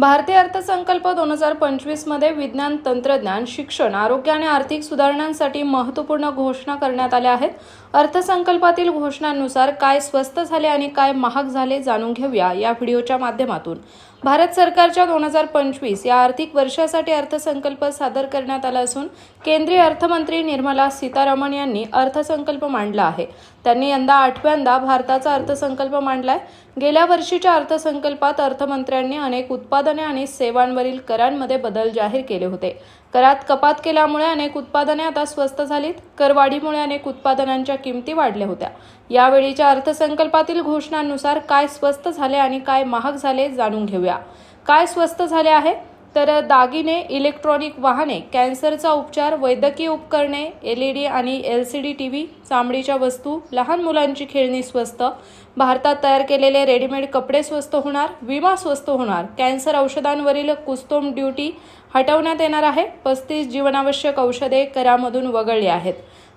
भारतीय अर्थसंकल्प दोन हजार पंचवीसमध्ये विज्ञान तंत्रज्ञान शिक्षण आरोग्य आणि आर्थिक सुधारणांसाठी महत्त्वपूर्ण घोषणा करण्यात आल्या आहेत. अर्थसंकल्पातील घोषणांनुसार काय स्वस्त झाले आणि काय महाग झाले जाणून घेऊया या व्हिडिओच्या माध्यमातून. भारत सरकारच्या दोन हजार पंचवीस या आर्थिक वर्षासाठी अर्थसंकल्प सादर करण्यात आला असून केंद्रीय अर्थमंत्री निर्मला सीतारामन यांनी अर्थसंकल्प मांडला आहे. त्यांनी यंदा आठव्यांदा भारताचा अर्थसंकल्प मांडलाय. गेल्या वर्षीच्या अर्थसंकल्पात अर्थमंत्र्यांनी अनेक उत्पादने आणि सेवांवरील करांमध्ये बदल जाहीर केले होते. करात कपात केल्यामुळे अनेक उत्पादने आता स्वस्त झालीत. करवाढीमुळे अनेक उत्पादनांच्या किमती वाढल्या होत्या. यावेळीच्या अर्थसंकल्पातील घोषणांनुसार काय स्वस्त झाले आणि काय महाग झाले जाणून घेऊया. काय स्वस्त झाले आहे? तर दागिने इलेक्ट्रॉनिक वाहने कॅन्सरचा उपचार वैद्यकीय उपकरणे एल ई डी आणि L C D T V चामडीच्या वस्तू लहान मुलांची खेळणी स्वस्त भारतात तयार केलेले रेडीमेड कपडे स्वस्त होणार विमा स्वस्त होणार कॅन्सर औषधांवरील कुस्तोम ड्युटी हटवण्यात येणार आहे पस्तीस जीवनावश्यक औषधे करामधून वगळली आहेत.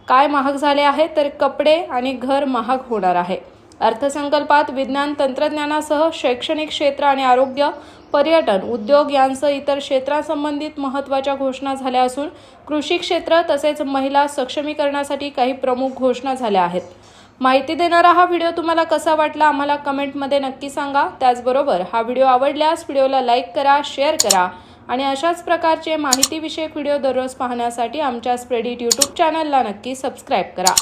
काय महाग झाले आहे तर कपडे आणि घर महाग होणार आहे. अर्थसंकल्पात विज्ञान तंत्रज्ञानासह शैक्षणिक क्षेत्र आणि आरोग्य पर्यटन उद्योग यांसह इतर क्षेत्रांसंबंधित महत्त्वाच्या घोषणा झाल्या असून कृषी क्षेत्र तसेच महिला सक्षमीकरणासाठी काही प्रमुख घोषणा झाल्या आहेत. माहिती देणारा हा व्हिडिओ तुम्हाला कसा वाटला आम्हाला कमेंटमध्ये नक्की सांगा. त्याचबरोबर हा व्हिडिओ आवडल्यास व्हिडिओला लाईक करा शेअर करा आणि अशाच प्रकारचे माहितीविषयक व्हिडिओ दररोज पाहण्यासाठी आमच्या स्प्रेडिट यूट्यूब चॅनलला नक्की सबस्क्राईब करा.